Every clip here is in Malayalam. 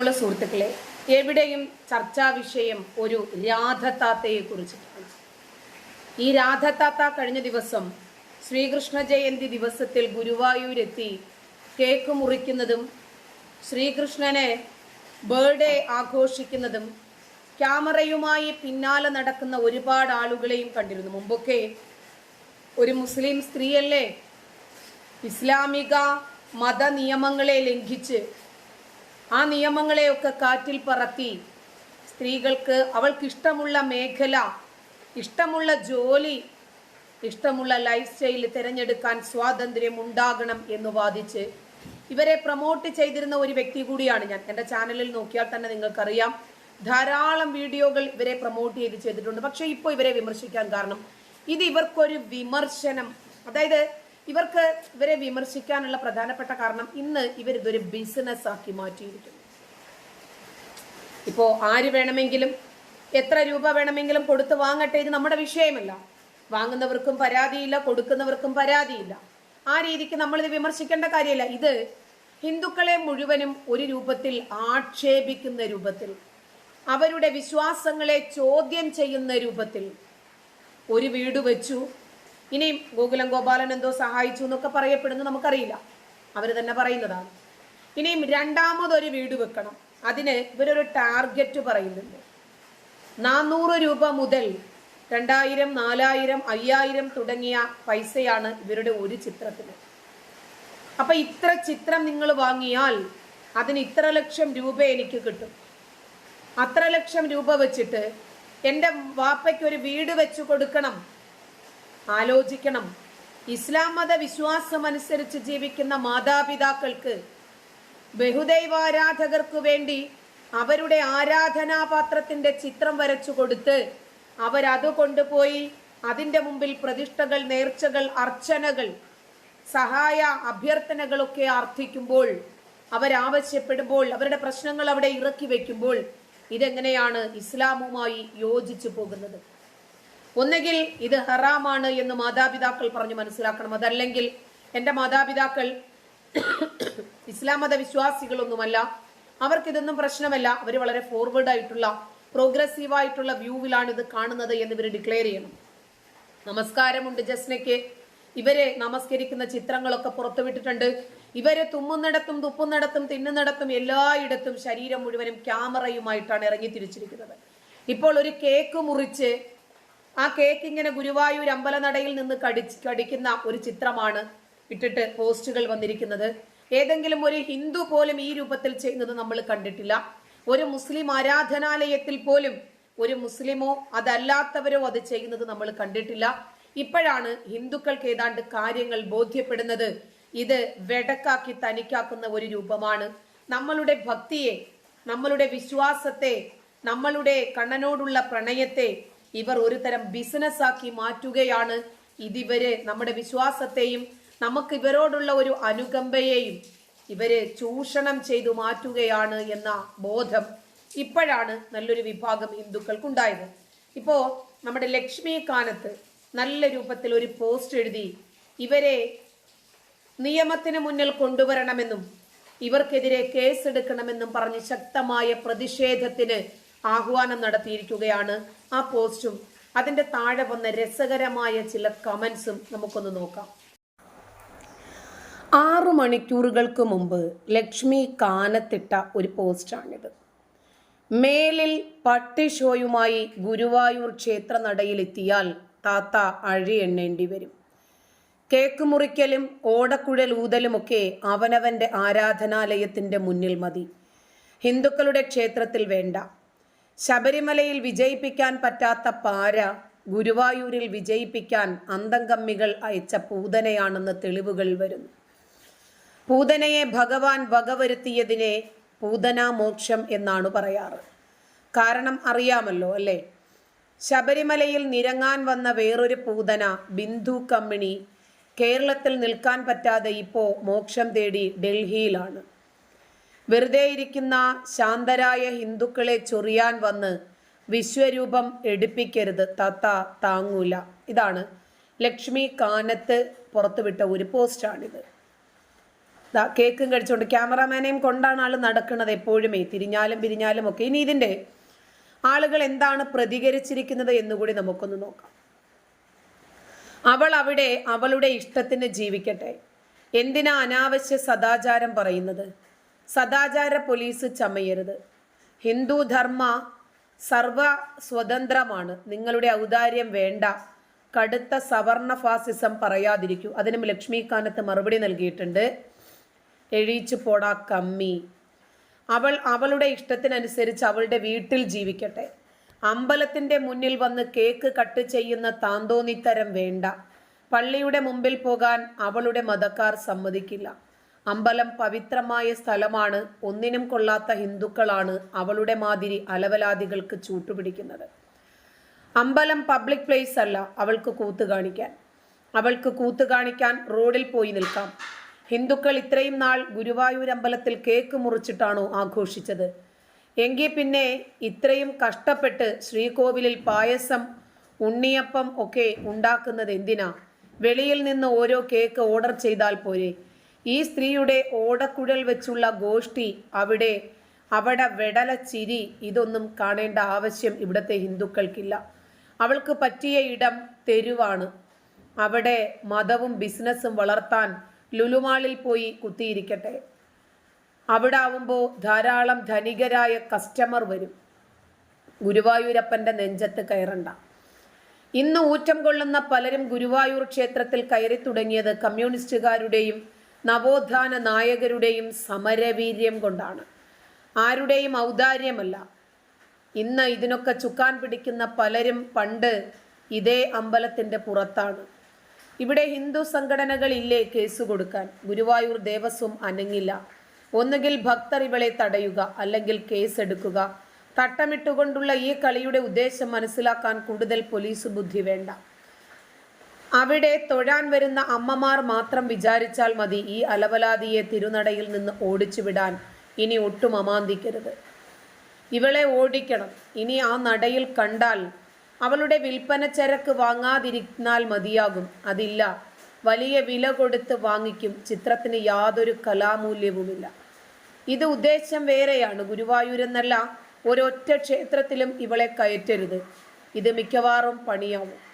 ഉള്ള സുഹൃത്തുക്കളെ എവിടെയും ചർച്ചാ വിഷയം ഒരു രാധത്താത്തയെ കുറിച്ചിട്ടാണ്. ഈ രാധത്താത്ത കഴിഞ്ഞ ദിവസം ശ്രീകൃഷ്ണ ജയന്തി ദിവസത്തിൽ ഗുരുവായൂരെത്തി കേക്ക് മുറിക്കുന്നതും ശ്രീകൃഷ്ണനെ ബേർഡേ ആഘോഷിക്കുന്നതും ക്യാമറയുമായി പിന്നാലെ നടക്കുന്ന ഒരുപാട് ആളുകളെയും കണ്ടിരുന്നു. മുമ്പൊക്കെ ഒരു മുസ്ലിം സ്ത്രീയല്ലേ? ഇസ്ലാമിക മത നിയമങ്ങളെ ലംഘിച്ച് ആ നിയമങ്ങളെയൊക്കെ കാറ്റിൽ പറത്തി. സ്ത്രീകൾക്ക് അവൾക്കിഷ്ടമുള്ള മേഖല ഇഷ്ടമുള്ള ജോലി ഇഷ്ടമുള്ള ലൈഫ് സ്റ്റൈൽ തിരഞ്ഞെടുക്കാൻ സ്വാതന്ത്ര്യം ഉണ്ടാകണം എന്ന് വാദിച്ച് ഇവരെ പ്രൊമോട്ട് ചെയ്തിരുന്ന ഒരു വ്യക്തി കൂടിയാണ് ഞാൻ. എന്റെ ചാനലിൽ നോക്കിയാൽ തന്നെ നിങ്ങൾക്കറിയാം. ധാരാളം വീഡിയോകൾ ഇവരെ പ്രൊമോട്ട് ചെയ്ത് ചെയ്തിട്ടുണ്ട്. പക്ഷേ ഇപ്പോൾ ഇവരെ വിമർശിക്കാൻ കാരണം ഇത് ഇവർക്കൊരു വിമർശനം. അതായത് ഇവർക്ക് ഇവരെ വിമർശിക്കാനുള്ള പ്രധാനപ്പെട്ട കാരണം ഇന്ന് ഇവർ ഇതൊരു ബിസിനസ് ആക്കി മാറ്റിയിരിക്കുന്നു. ഇപ്പോൾ ആര് വേണമെങ്കിലും എത്ര രൂപ വേണമെങ്കിലും കൊടുത്ത് വാങ്ങട്ടെ ഇത് നമ്മുടെ വിഷയമല്ല. വാങ്ങുന്നവർക്കും പരാതിയില്ല കൊടുക്കുന്നവർക്കും പരാതിയില്ല. ആ രീതിക്ക് നമ്മളിത് വിമർശിക്കേണ്ട കാര്യമില്ല. ഇത് ഹിന്ദുക്കളെ മുഴുവനും ഒരു രൂപത്തിൽ ആക്ഷേപിക്കുന്ന രൂപത്തിൽ അവരുടെ വിശ്വാസങ്ങളെ ചോദ്യം ചെയ്യുന്ന രൂപത്തിൽ ഒരു വീട് വെച്ചു ഇനിയും ഗോകുലം ഗോപാലൻ എന്തോ സഹായിച്ചു എന്നൊക്കെ പറയപ്പെടുന്നു നമുക്കറിയില്ല. അവർ തന്നെ പറയുന്നതാണ്. ഇനിയും രണ്ടാമതൊരു വീട് വെക്കണം. അതിന് ഇവരൊരു ടാർഗറ്റ് പറയുന്നുണ്ട്. നാനൂറ് രൂപ മുതൽ രണ്ടായിരം നാലായിരം അയ്യായിരം തുടങ്ങിയ പൈസയാണ് ഇവരുടെ ഒരു ചിത്രത്തിന് അപ്പൊ ഇത്ര ചിത്രം നിങ്ങൾ വാങ്ങിയാൽ അതിന് ഇത്ര ലക്ഷം രൂപ എനിക്ക് കിട്ടും. അത്ര ലക്ഷം രൂപ വെച്ചിട്ട് എന്റെ വാപ്പയ്ക്ക് ഒരു വീട് വെച്ചു കൊടുക്കണം. ആലോചിക്കണം. ഇസ്ലാം മത വിശ്വാസം അനുസരിച്ച് ജീവിക്കുന്ന മാതാപിതാക്കൾക്ക് ബഹുദൈവാരാധകർക്കു വേണ്ടി അവരുടെ ആരാധനാപാത്രത്തിന്റെ ചിത്രം വരച്ചു കൊടുത്ത് അവരത് കൊണ്ടുപോയി അതിന്റെ മുമ്പിൽ പ്രതിഷ്ഠകൾ നേർച്ചകൾ അർച്ചനകൾ സഹായ അഭ്യർത്ഥനകളൊക്കെ അർത്ഥിക്കുമ്പോൾ അവരാവശ്യപ്പെടുമ്പോൾ അവരുടെ പ്രശ്നങ്ങൾ അവിടെ ഇറക്കി വെക്കുമ്പോൾ ഇതെങ്ങനെയാണ് ഇസ്ലാമുമായി യോജിച്ചു പോകുന്നത്? ഒന്നുകിൽ ഇത് ഹറാമാണ് എന്ന് മാതാപിതാക്കൾ പറഞ്ഞു മനസ്സിലാക്കണം. അതല്ലെങ്കിൽ എന്റെ മാതാപിതാക്കൾ ഇസ്ലാം മത വിശ്വാസികളൊന്നുമല്ല അവർക്കിതൊന്നും പ്രശ്നമല്ല. അവർ വളരെ ഫോർവേഡ് ആയിട്ടുള്ള പ്രോഗ്രസീവ് ആയിട്ടുള്ള വ്യൂവിലാണ് ഇത് കാണുന്നത് എന്ന് ഇവർ ഡിക്ലെയർ ചെയ്യണം. നമസ്കാരമുണ്ട് ജസ്നയ്ക്ക്. ഇവരെ നമസ്കരിക്കുന്ന ചിത്രങ്ങളൊക്കെ പുറത്തുവിട്ടിട്ടുണ്ട്. ഇവരെ തുമ്മുന്നിടത്തും തുപ്പുന്നിടത്തും തിന്നുന്നിടത്തും എല്ലായിടത്തും ശരീരം മുഴുവനും ക്യാമറയുമായിട്ടാണ് ഇറങ്ങി തിരിച്ചിരിക്കുന്നത് ഇപ്പോൾ ഒരു കേക്ക് മുറിച്ച് ആ കേക്ക് ഇങ്ങനെ ഗുരുവായൂർ അമ്പലനടയിൽ നിന്ന് കടിച്ച് കടിക്കുന്ന ഒരു ചിത്രമാണ് ഇട്ടിട്ട് പോസ്റ്റുകൾ വന്നിരിക്കുന്നത്. ഏതെങ്കിലും ഒരു ഹിന്ദു പോലും ഈ രൂപത്തിൽ ചെയ്യുന്നത് നമ്മൾ കണ്ടിട്ടില്ല. ഒരു മുസ്ലിം ആരാധനാലയത്തിൽ പോലും ഒരു മുസ്ലിമോ അതല്ലാത്തവരോ അത് ചെയ്യുന്നത് നമ്മൾ കണ്ടിട്ടില്ല. ഇപ്പോഴാണ് ഹിന്ദുക്കൾക്ക് ഏതാണ്ട് കാര്യങ്ങൾ ബോധ്യപ്പെടുന്നത്. ഇത് വെടക്കാക്കി തനിക്കാക്കുന്ന ഒരു രൂപമാണ്. നമ്മളുടെ ഭക്തിയെ നമ്മളുടെ വിശ്വാസത്തെ നമ്മളുടെ കണ്ണനോടുള്ള പ്രണയത്തെ ഇവർ ഒരു തരം ബിസിനസ് ആക്കി മാറ്റുകയാണ്. ഇതിവര് നമ്മുടെ വിശ്വാസത്തെയും നമുക്ക് ഇവരോടുള്ള ഒരു അനുകമ്പയെയും ഇവർ ചൂഷണം ചെയ്തു മാറ്റുകയാണ് എന്ന ബോധം ഇപ്പോഴാണ് നല്ലൊരു വിഭാഗം ഹിന്ദുക്കൾക്കുണ്ടായത്. ഇപ്പോ നമ്മുടെ ലക്ഷ്മി കാനത്ത് നല്ല രൂപത്തിൽ ഒരു പോസ്റ്റ് എഴുതി ഇവരെ നിയമത്തിന് മുന്നിൽ കൊണ്ടുവരണമെന്നും ഇവർക്കെതിരെ കേസെടുക്കണമെന്നും പറഞ്ഞ് ശക്തമായ പ്രതിഷേധത്തിന് ആഹ്വാനം നടത്തിയിരിക്കുകയാണ് ആ പോസ്റ്റും. അതിന്റെ താഴെ വന്ന രസകരമായ ചില കമന്റ്സും നമുക്കൊന്ന് നോക്കാം. ആറു മണിക്കൂറുകൾക്ക് മുമ്പ് ലക്ഷ്മി കാനത്തിട്ട ഒരു പോസ്റ്റാണിത്. മേലിൽ പട്ടി ഷോയുമായി ഗുരുവായൂർ ക്ഷേത്രനടയിലെത്തിയാൽ താത്ത അഴി എണ്ണേണ്ടി വരും. കേക്ക് മുറിക്കലും ഓടക്കുഴൽ ഊതലുമൊക്കെ അവനവന്റെ ആരാധനാലയത്തിന്റെ മുന്നിൽ മതി. ഹിന്ദുക്കളുടെ ക്ഷേത്രത്തിൽ വേണ്ട. ശബരിമലയിൽ വിജയിപ്പിക്കാൻ പറ്റാത്ത പാര ഗുരുവായൂരിൽ വിജയിപ്പിക്കാൻ അന്തംകമ്മികൾ അയച്ച പൂതനയാണെന്ന് തെളിവുകൾ വരുന്നു. പൂതനയെ ഭഗവാൻ വകവരുത്തിയതിനെ പൂതനാമോക്ഷം എന്നാണ് പറയാറ്. കാരണം അറിയാമല്ലോ അല്ലേ? ശബരിമലയിൽ നിരങ്ങാൻ വന്ന വേറൊരു പൂതന ബിന്ദു കമ്മിണി കേരളത്തിൽ നിൽക്കാൻ പറ്റാതെ ഇപ്പോൾ മോക്ഷം തേടി ഡൽഹിയിലാണ്. വെറുതെ ഇരിക്കുന്ന ശാന്തരായ ഹിന്ദുക്കളെ ചൊറിയാൻ വന്ന് വിശ്വരൂപം എടുപ്പിക്കരുത്. തത്ത താങ്ങൂല. ഇതാണ് ലക്ഷ്മി കാനത്ത് പുറത്തുവിട്ട ഒരു പോസ്റ്റാണിത്. കേക്കും കഴിച്ചുകൊണ്ട് ക്യാമറാമാനെയും കൊണ്ടാണ് ആൾ നടക്കുന്നത് എപ്പോഴുമേ. തിരിഞ്ഞാലും പിരിഞ്ഞാലും ഒക്കെ. ഇനി ഇതിന്റെ ആളുകൾ എന്താണ് പ്രതികരിച്ചിരിക്കുന്നത് എന്നുകൂടി നമുക്കൊന്ന് നോക്കാം. അവൾ അവിടെ അവളുടെ ഇഷ്ടത്തിന് ജീവിക്കട്ടെ. എന്തിനാ അനാവശ്യ സദാചാരം പറയുന്നത്? സദാചാര പോലീസ് ചമയരുത്. ഹിന്ദു ധർമ്മ സർവ സ്വതന്ത്രമാണ് നിങ്ങളുടെ ഔദാര്യം വേണ്ട. കടുത്ത സവർണ ഫാസിസം പറയാതിരിക്കൂ. അതിനും ലക്ഷ്മികാനത്ത് മറുപടി നൽകിയിട്ടുണ്ട്. എഴീച്ചു പോടാ കമ്മി. അവൾ അവളുടെ ഇഷ്ടത്തിനനുസരിച്ച് അവളുടെ വീട്ടിൽ ജീവിക്കട്ടെ. അമ്പലത്തിന്റെ മുന്നിൽ വന്ന് കേക്ക് കട്ട് ചെയ്യുന്ന താന്തോന്നിത്തരം വേണ്ട. പള്ളിയുടെ മുമ്പിൽ പോകാൻ അവളുടെ മതക്കാർ സമ്മതിക്കില്ല. അമ്പലം പവിത്രമായ സ്ഥലമാണ്. ഒന്നിനും കൊള്ളാത്ത ഹിന്ദുക്കളാണ് അവളുടെ മാതിരി അലവലാദികൾക്ക് ചൂട്ടുപിടിക്കുന്നത്. അമ്പലം പബ്ലിക് പ്ലേസ് അല്ല അവൾക്ക് കൂത്ത് കാണിക്കാൻ. അവൾക്ക് കൂത്ത് കാണിക്കാൻ റോഡിൽ പോയി നിൽക്കാം. ഹിന്ദുക്കൾ ഇത്രയും നാൾ ഗുരുവായൂർ അമ്പലത്തിൽ കേക്ക് മുറിച്ചിട്ടാണോ ആഘോഷിച്ചത്? എങ്കിൽ പിന്നെ ഇത്രയും കഷ്ടപ്പെട്ട് ശ്രീകോവിലിൽ പായസം ഉണ്ണിയപ്പം ഒക്കെ ഉണ്ടാക്കുന്നത് എന്തിനാ? വെളിയിൽ നിന്ന് ഓരോ കേക്ക് ഓർഡർ ചെയ്താൽ പോരെ. ഈ സ്ത്രീയുടെ ഓടക്കുഴൽ വെച്ചുള്ള ഗോഷ്ഠി അവിടെ അവിടെ വെടല ചിരി ഇതൊന്നും കാണേണ്ട ആവശ്യം ഇവിടുത്തെ ഹിന്ദുക്കൾക്കില്ല. അവൾക്ക് പറ്റിയ ഇടം തെരുവാണ്. അവിടെ മതവും ബിസിനസ്സും വളർത്താൻ ലുലുമാളിൽ പോയി കുത്തിയിരിക്കട്ടെ. അവിടെ ആവുമ്പോൾ ധാരാളം ധനികരായ കസ്റ്റമർ വരും. ഗുരുവായൂരപ്പന്റെ നെഞ്ചത്ത് കയറണ്ട. ഇന്ന് ഊറ്റം കൊള്ളുന്ന പലരും ഗുരുവായൂർ ക്ഷേത്രത്തിൽ കയറി തുടങ്ങിയത് കമ്മ്യൂണിസ്റ്റുകാരുടെയും നവോത്ഥാന നായകരുടെയും സമരവീര്യം കൊണ്ടാണ്. ആരുടെയും ഔദാര്യമല്ല. ഇന്ന് ഇതിനൊക്കെ ചുക്കാൻ പിടിക്കുന്ന പലരും പണ്ട് ഇതേ അമ്പലത്തിന്റെ പുറത്താണ്. ഇവിടെ ഹിന്ദു സംഘടനകളില്ലേ കേസ് കൊടുക്കാൻ? ഗുരുവായൂർ ദേവസ്വം അനങ്ങില്ല. ഒന്നുകിൽ ഭക്തർ ഇവളെ തടയുക അല്ലെങ്കിൽ കേസ് എടുക്കുക തട്ടമിട്ടുകൊണ്ടുള്ള ഈ കളിയുടെ ഉദ്ദേശം മനസ്സിലാക്കാൻ കൂടുതൽ പോലീസ് ബുദ്ധി വേണ്ട. അവിടെ തൊഴാൻ വരുന്ന അമ്മമാർ മാത്രം വിചാരിച്ചാൽ മതി ഈ അലവലാതിയെ തിരുനടയിൽ നിന്ന് ഓടിച്ചു വിടാൻ ഇനി ഒട്ടും അമാന്തിക്കരുത്. ഇവളെ ഓടിക്കണം. ഇനി ആ നടയിൽ കണ്ടാൽ അവളുടെ വിൽപ്പന ചരക്ക് വാങ്ങാതിരുന്നാൽ മതിയാകും. അതില്ല. വലിയ വില കൊടുത്ത് വാങ്ങിക്കും. ചിത്രത്തിന് യാതൊരു കലാമൂല്യവുമില്ല. ഇത് ഉദ്ദേശം വേറെയാണ്. ഗുരുവായൂരെന്നല്ല ഒരൊറ്റ ക്ഷേത്രത്തിലും ഇവളെ കയറ്റരുത്. ഇത് മിക്കവാറും പണിയാവും.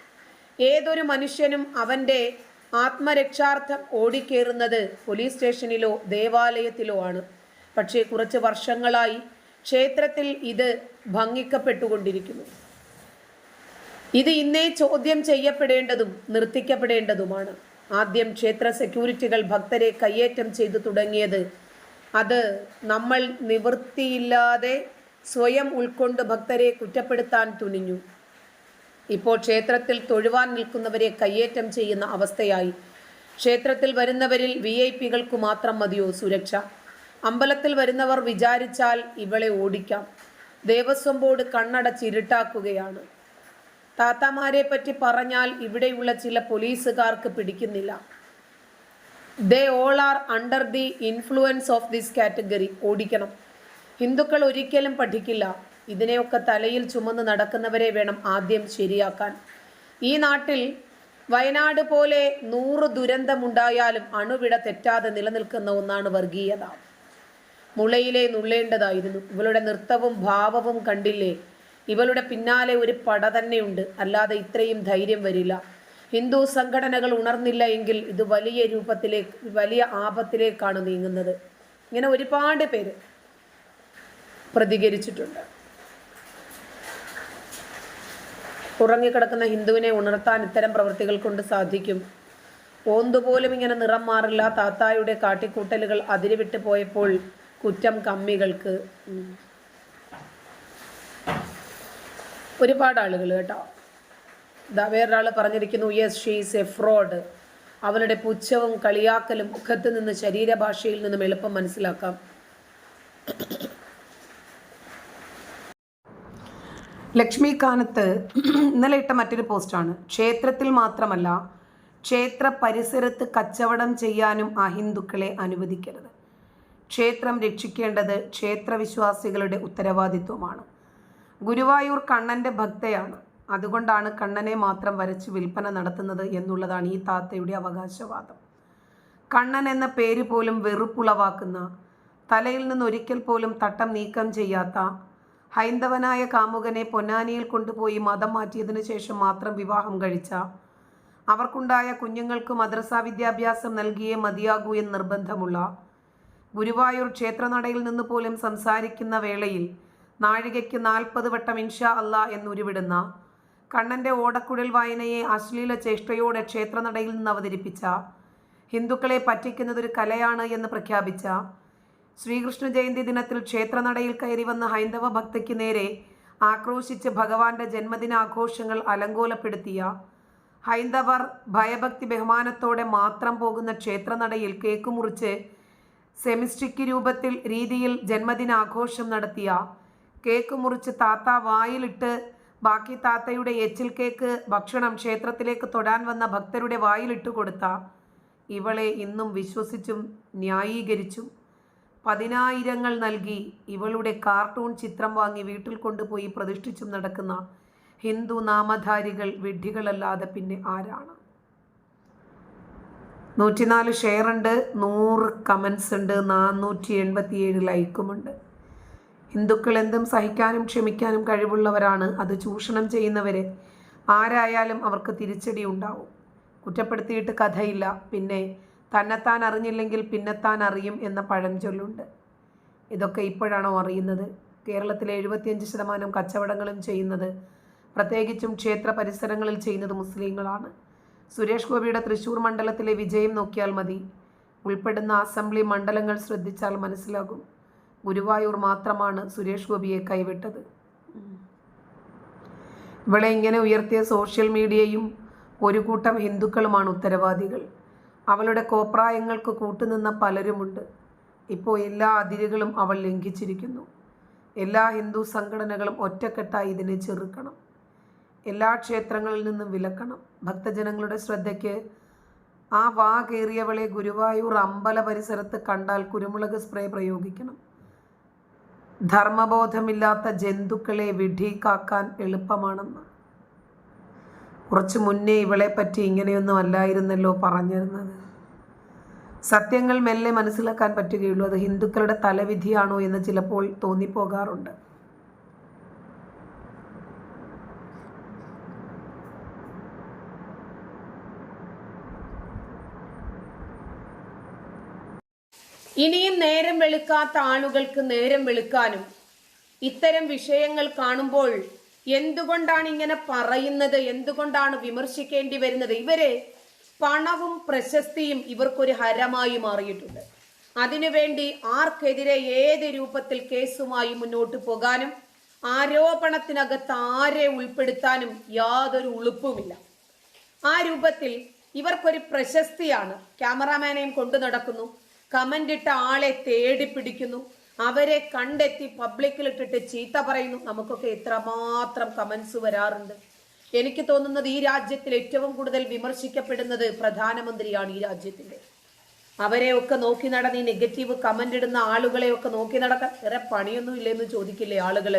ഏതൊരു മനുഷ്യനും അവന്റെ ആത്മരക്ഷാർത്ഥം ഓടിക്കേറുന്നത് പോലീസ് സ്റ്റേഷനിലോ ദേവാലയത്തിലോ ആണ്. പക്ഷേ കുറച്ച് വർഷങ്ങളായി ക്ഷേത്രത്തിൽ ഇത് ഭംഗിക്കപ്പെട്ടുകൊണ്ടിരിക്കുന്നു. ഇത് ഇന്നേ ചോദ്യം ചെയ്യപ്പെടേണ്ടതും നിർത്തിക്കപ്പെടേണ്ടതുമാണ്. ആദ്യം ക്ഷേത്ര സെക്യൂരിറ്റികൾ ഭക്തരെ കയ്യേറ്റം ചെയ്തു തുടങ്ങിയത് അത് നമ്മൾ നിവൃത്തിയില്ലാതെ സ്വയം ഉൾക്കൊണ്ട് ഭക്തരെ കുറ്റപ്പെടുത്താൻ തുനിഞ്ഞു. ഇപ്പോൾ ക്ഷേത്രത്തിൽ തൊഴുവാൻ നിൽക്കുന്നവരെ കയ്യേറ്റം ചെയ്യുന്ന അവസ്ഥയായി. ക്ഷേത്രത്തിൽ വരുന്നവരിൽ വി ഐ പികൾക്ക് മാത്രം മതിയോ സുരക്ഷ? അമ്പലത്തിൽ വരുന്നവർ വിചാരിച്ചാൽ ഇവളെ ഓടിക്കാം. ദേവസ്വം ബോർഡ് കണ്ണടച്ചിരുട്ടാക്കുകയാണ്. താത്താമാരെ പറ്റി പറഞ്ഞാൽ ഇവിടെയുള്ള ചില പോലീസുകാർക്ക് പിടിക്കുന്നില്ല. They all are under the influence of this category. ഓടിക്കണം. ഹിന്ദുക്കൾ ഒരിക്കലും പഠിക്കില്ല. ഇതിനെയൊക്കെ തലയിൽ ചുമന്ന് നടക്കുന്നവരെ വേണം ആദ്യം ശരിയാക്കാൻ. ഈ നാട്ടിൽ വയനാട് പോലെ നൂറ് ദുരന്തമുണ്ടായാലും അണുവിട തെറ്റാതെ നിലനിൽക്കുന്ന ഒന്നാണ് വർഗീയത. മുളയിലെ നുള്ളേണ്ടതായിരുന്നു. ഇവളുടെ നൃത്തവും ഭാവവും കണ്ടില്ലേ? ഇവളുടെ പിന്നാലെ ഒരു പട തന്നെയുണ്ട്. അല്ലാതെ ഇത്രയും ധൈര്യം വരില്ല. ഹിന്ദു സംഘടനകൾ ഉണർന്നില്ല എങ്കിൽ ഇത് വലിയ രൂപത്തിലേക്ക് വലിയ ആപത്തിലേക്കാണ് നീങ്ങുന്നത്. ഇങ്ങനെ ഒരുപാട് പേര് പ്രതികരിച്ചിട്ടുണ്ട്. ഉറങ്ങിക്കിടക്കുന്ന ഹിന്ദുവിനെ ഉണർത്താൻ ഇത്തരം പ്രവൃത്തികൾ കൊണ്ട് സാധിക്കും. ഓന്തുപോലും ഇങ്ങനെ നിറം മാറില്ല. താത്തായുടെ കാട്ടിക്കൂട്ടലുകൾ അതിരുവിട്ട് പോയപ്പോൾ കുറ്റം കമ്മികൾക്ക്. ഒരുപാട് ആളുകൾ കേട്ടോ. വേറൊരാൾ പറഞ്ഞിരിക്കുന്നു യെസ് ഷീസ് എ ഫ്രോഡ് അവളുടെ പുച്ഛവും കളിയാക്കലും മുഖത്ത് നിന്ന് ശരീരഭാഷയിൽ നിന്നും എളുപ്പം മനസ്സിലാക്കാം. ലക്ഷ്മികാനത്ത് ഇന്നലെ ഇട്ട മറ്റൊരു പോസ്റ്റാണ്. ക്ഷേത്രത്തിൽ മാത്രമല്ല ക്ഷേത്ര പരിസരത്ത് കച്ചവടം ചെയ്യാനും അഹിന്ദുക്കളെ അനുവദിക്കരുത്. ക്ഷേത്രം രക്ഷിക്കേണ്ടത് ക്ഷേത്രവിശ്വാസികളുടെ ഉത്തരവാദിത്വമാണ്. ഗുരുവായൂർ കണ്ണന്റെ ഭക്തയാണ്. അതുകൊണ്ടാണ് കണ്ണനെ മാത്രം വരച്ച് വിൽപ്പന നടത്തുന്നത് എന്നുള്ളതാണ് ഈ താത്തയുടെ അവകാശവാദം. കണ്ണൻ എന്ന പേര് പോലും വെറുപ്പുളവാക്കുന്ന തലയിൽ നിന്ന് ഒരിക്കൽ പോലും തട്ടം നീക്കം ചെയ്യാത്ത ഹൈന്ദവനായ കാമുകനെ പൊന്നാനിയിൽ കൊണ്ടുപോയി മതം മാറ്റിയതിനു ശേഷം മാത്രം വിവാഹം കഴിച്ച. അവർക്കുണ്ടായ കുഞ്ഞുങ്ങൾക്ക് മദ്രസാ വിദ്യാഭ്യാസം നൽകിയേ മതിയാകൂ എന്ന് നിർബന്ധമുള്ള. ഗുരുവായൂർ ക്ഷേത്രനടയിൽ നിന്ന് പോലും സംസാരിക്കുന്ന വേളയിൽ നാഴികയ്ക്ക് നാൽപ്പത് വട്ടം ഇൻഷാ അല്ല എന്നുരുവിടുന്ന കണ്ണന്റെ ഓടക്കുഴൽ വായനയെ അശ്ലീല ചേഷ്ടയോടെ ക്ഷേത്രനടയിൽ നിന്ന് അവതരിപ്പിച്ച ഹിന്ദുക്കളെ പറ്റിക്കുന്നതൊരു കലയാണ് എന്ന് പ്രഖ്യാപിച്ച ശ്രീകൃഷ്ണ ജയന്തി ദിനത്തിൽ ക്ഷേത്രനടയിൽ കയറി വന്ന ഹൈന്ദവ ഭക്തയ്ക്ക് നേരെ ആക്രോശിച്ച് ഭഗവാന്റെ ജന്മദിനാഘോഷങ്ങൾ അലങ്കോലപ്പെടുത്തിയ ഹൈന്ദവർ ഭയഭക്തി ബഹുമാനത്തോടെ മാത്രം പോകുന്ന ക്ഷേത്രനടയിൽ കേക്ക് മുറിച്ച് സെമിസ്റ്റിക് രൂപത്തിൽ രീതിയിൽ ജന്മദിനാഘോഷം നടത്തിയ കേക്ക് മുറിച്ച് താത്ത വായിലിട്ട് ബാക്കി താത്തയുടെ എച്ചിൽ കേക്ക് ഭക്ഷണം ക്ഷേത്രത്തിലേക്ക് തൊടാൻ വന്ന ഭക്തരുടെ വായിലിട്ട് കൊടുത്ത ഇവളെ ഇന്നും വിശ്വസിച്ചും ന്യായീകരിച്ചും പതിനായിരങ്ങൾ നൽകി ഇവളുടെ കാർട്ടൂൺ ചിത്രം വാങ്ങി വീട്ടിൽ കൊണ്ടുപോയി പ്രതിഷ്ഠിച്ചും നടക്കുന്ന ഹിന്ദു നാമധാരികൾ വിഡ്ഢികളല്ലാതെ പിന്നെ ആരാണ്? നൂറ്റിനാല് ഷെയർ ഉണ്ട് നൂറ് കമൻസ് ഉണ്ട് നാനൂറ്റി എൺപത്തിയേഴ് ലൈക്കുമുണ്ട് ഹിന്ദുക്കൾ എന്തും സഹിക്കാനും ക്ഷമിക്കാനും കഴിവുള്ളവരാണ്. അത് ചൂഷണം ചെയ്യുന്നവരെ ആരായാലും അവർക്ക് തിരിച്ചടി ഉണ്ടാവും. കുറ്റപ്പെടുത്തിയിട്ട് കഥയില്ല. പിന്നെ തന്നെത്താൻ അറിഞ്ഞില്ലെങ്കിൽ പിന്നെത്താൻ അറിയും എന്ന പഴഞ്ചൊല്ലുണ്ട് ഇതൊക്കെ ഇപ്പോഴാണോ അറിയുന്നത്? കേരളത്തിലെ എഴുപത്തിയഞ്ച് ശതമാനം കച്ചവടങ്ങളും ചെയ്യുന്നത് പ്രത്യേകിച്ചും ക്ഷേത്ര പരിസരങ്ങളിൽ ചെയ്യുന്നത് മുസ്ലിങ്ങളാണ്. സുരേഷ് ഗോപിയുടെ തൃശൂർ മണ്ഡലത്തിലെ വിജയം നോക്കിയാൽ മതി. ഉൾപ്പെടുന്ന അസംബ്ലി മണ്ഡലങ്ങൾ ശ്രദ്ധിച്ചാൽ മനസ്സിലാകും. ഗുരുവായൂർ മാത്രമാണ് സുരേഷ് ഗോപിയെ കൈവിട്ടത്. ഇവിടെ ഇങ്ങനെ ഉയർത്തിയ സോഷ്യൽ മീഡിയയും ഒരു കൂട്ടം ഹിന്ദുക്കളുമാണ് ഉത്തരവാദികൾ. അവളുടെ കോപ്രായങ്ങൾക്ക് കൂട്ടുനിന്ന പലരുമുണ്ട്. ഇപ്പോൾ എല്ലാ അതിരുകളും അവൾ ലംഘിച്ചിരിക്കുന്നു. എല്ലാ ഹിന്ദു സംഘടനകളും ഒറ്റക്കെട്ടായി ഇതിനെ ചെറുക്കണം. എല്ലാ ക്ഷേത്രങ്ങളിൽ നിന്നും വിലക്കണം. ഭക്തജനങ്ങളുടെ ശ്രദ്ധയ്ക്ക് ആ വാ കയറിയവളെ ഗുരുവായൂർ അമ്പല പരിസരത്ത് കണ്ടാൽ കുരുമുളക് സ്പ്രേ പ്രയോഗിക്കണം. ധർമ്മബോധമില്ലാത്ത ജന്തുക്കളെ കാക്കാൻ എളുപ്പമാണെന്ന്. കുറച്ച് മുന്നേ ഇവളെ പറ്റി ഇങ്ങനെയൊന്നും അല്ലായിരുന്നല്ലോ പറഞ്ഞിരുന്നത്. സത്യങ്ങൾ മെല്ലെ മനസ്സിലാക്കാൻ പറ്റുകയുള്ളൂ. അത് ഹിന്ദുക്കളുടെ തലവിധിയാണോ എന്ന് ചിലപ്പോൾ തോന്നിപ്പോകാറുണ്ട്. ഇനിയും നേരം വെളുക്കാത്ത ആളുകൾക്ക് നേരം വെളുക്കാനും ഇത്തരം വിഷയങ്ങൾ കാണുമ്പോൾ എന്തുകൊണ്ടാണ് ഇങ്ങനെ പറയുന്നത്? എന്തുകൊണ്ടാണ് വിമർശിക്കേണ്ടി വരുന്നത്? ഇവരെ പണവും പ്രശസ്തിയും ഇവർക്കൊരു ഹരമായി മാറിയിട്ടുണ്ട്. അതിനുവേണ്ടി ആർക്കെതിരെ ഏത് രൂപത്തിൽ കേസുമായി മുന്നോട്ട് പോകാനും ആരോപണത്തിനകത്ത് ആരെ ഉൾപ്പെടുത്താനും യാതൊരു ഉളുപ്പുമില്ല. ആ രൂപത്തിൽ ഇവർക്കൊരു പ്രശസ്തിയാണ്. ക്യാമറാമാനെയും കൊണ്ടു നടക്കുന്നു. കമന്റിട്ട ആളെ തേടി പിടിക്കുന്നു. അവരെ കണ്ടെത്തി പബ്ലിക്കിൽ ഇട്ടിട്ട് ചീത്ത പറയുന്നു. നമുക്കൊക്കെ എത്രമാത്രം കമന്റ്സ് വരാറുണ്ട്. എനിക്ക് തോന്നുന്നത് ഈ രാജ്യത്തിൽ ഏറ്റവും കൂടുതൽ വിമർശിക്കപ്പെടുന്നത് പ്രധാനമന്ത്രിയാണ് ഈ രാജ്യത്തിന്റെ. അവരെ ഒക്കെ നോക്കി നടന്ന് ഈ നെഗറ്റീവ് കമന്റ് ഇടുന്ന ആളുകളെ ഒക്കെ നോക്കി നടക്കാൻ വേറെ പണിയൊന്നും ഇല്ലെന്ന് ചോദിക്കില്ലേ ആളുകൾ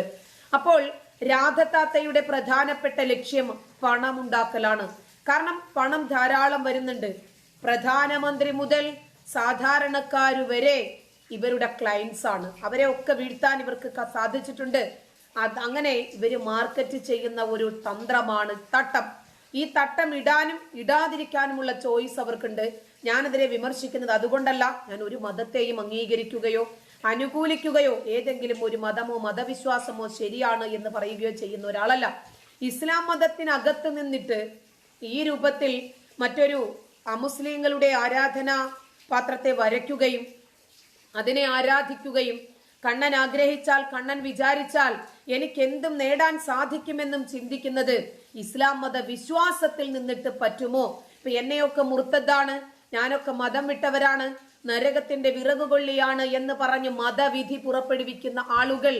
അപ്പോൾ രാധത്താത്തയുടെ പ്രധാനപ്പെട്ട ലക്ഷ്യം പണമുണ്ടാക്കലാണ്. കാരണം പണം ധാരാളം വരുന്നുണ്ട്. പ്രധാനമന്ത്രി മുതൽ സാധാരണക്കാർ വരെ ഇവരുടെ ക്ലയൻസ് ആണ്. അവരെ ഒക്കെ വീഴ്ത്താൻ ഇവർക്ക് സാധിച്ചിട്ടുണ്ട്. അത് അങ്ങനെ ഇവർ മാർക്കറ്റ് ചെയ്യുന്ന ഒരു തന്ത്രമാണ് തട്ടം. ഈ തട്ടം ഇടാനും ഇടാതിരിക്കാനുമുള്ള ചോയ്സ് അവർക്കുണ്ട്. ഞാനതിനെ വിമർശിക്കുന്നത് അതുകൊണ്ടല്ല ഞാൻ ഒരു മതത്തെയും അംഗീകരിക്കുകയോ അനുകൂലിക്കുകയോ ഏതെങ്കിലും ഒരു മതമോ മതവിശ്വാസമോ ശരിയാണ് എന്ന് പറയുകയോ ചെയ്യുന്ന ഒരാളല്ല. ഇസ്ലാം മതത്തിനകത്ത് നിന്നിട്ട് ഈ രൂപത്തിൽ മറ്റൊരു അമുസ്ലിങ്ങളുടെ ആരാധന പാത്രത്തെ വരയ്ക്കുകയും അതിനെ ആരാധിക്കുകയും കണ്ണൻ ആഗ്രഹിച്ചാൽ കണ്ണൻ വിചാരിച്ചാൽ എനിക്ക് എന്തും നേടാൻ സാധിക്കുമെന്നും ചിന്തിക്കുന്നത് ഇസ്ലാം മത വിശ്വാസത്തിൽ നിന്നിട്ട് പറ്റുമോ? ഇപ്പൊ എന്നെയൊക്കെ മുറുത്തതാണ് ഞാനൊക്കെ മതം വിട്ടവരാണ് നരകത്തിന്റെ വിറകുകൊള്ളിയാണ് എന്ന് പറഞ്ഞ് മതവിധി പുറപ്പെടുവിക്കുന്ന ആളുകൾ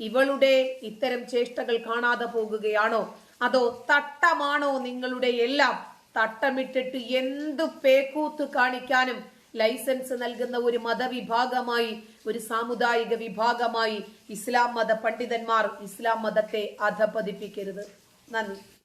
ഇവളുടെ ഇത്തരം ചേഷ്ടകൾ കാണാതെ പോകുകയാണോ? അതോ തട്ടമാണോ നിങ്ങളുടെ എല്ലാം? തട്ടമിട്ടിട്ട് എന്തു പേക്കൂത്ത് കാണിക്കാനും ലൈസൻസ് നൽകുന്ന ഒരു മതവിഭാഗമായി ഒരു സാമുദായിക വിഭാഗമായി ഇസ്ലാം മത പണ്ഡിതന്മാർ ഇസ്ലാം മതത്തെ അധപതിപ്പിക്കരുത്. നന്ദി.